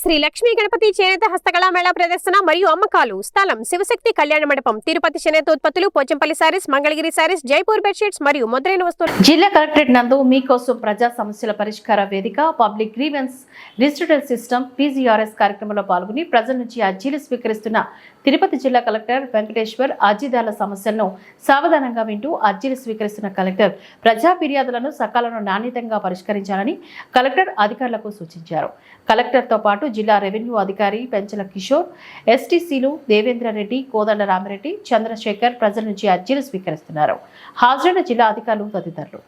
శ్రీ లక్ష్మీ గణపతి చేనేత హస్తకళా మేళా ప్రదర్శన మరియు అమ్మకాలు. స్థలం శివశక్తి కళ్యాణ మండపం. తిరుపతి చేనేత ఉత్పత్తులు Pochampally saris Mangalagiri saris Jaipur bedsheets మరియు మొదలైన వస్తువులు. జిల్లా కలెక్టరేట్ నందు మీకోసం ప్రజా సమస్యల పరిష్కార వేదిక public grievance digital system PGRS కార్యక్రమంలో పాల్గొని ప్రజల నుంచి అర్జీలు స్వీకరిస్తున్న తిరుపతి జిల్లా కలెక్టర్ వెంకటేశ్వర్ అర్జీదారుల సమస్యలను సావధానంగా వింటూ అర్జీలు స్వీకరిస్తున్న కలెక్టర్ ప్రజా ఫిర్యాదులను సకాలంలో నాణ్యతంగా పరిష్కరించాలని కలెక్టర్ అధికారులకు సూచించారు. కలెక్టర్తో పాటు జిల్లా రెవెన్యూ అధికారి పెంచల కిషోర్ ఎస్టీసీలు దేవేంద్ర రెడ్డి కోదండ రామిరెడ్డి చంద్రశేఖర్ ప్రజల నుంచి అర్జీలు స్వీకరిస్తున్నారు. హాజరైన జిల్లా అధికారులు తదితరులు.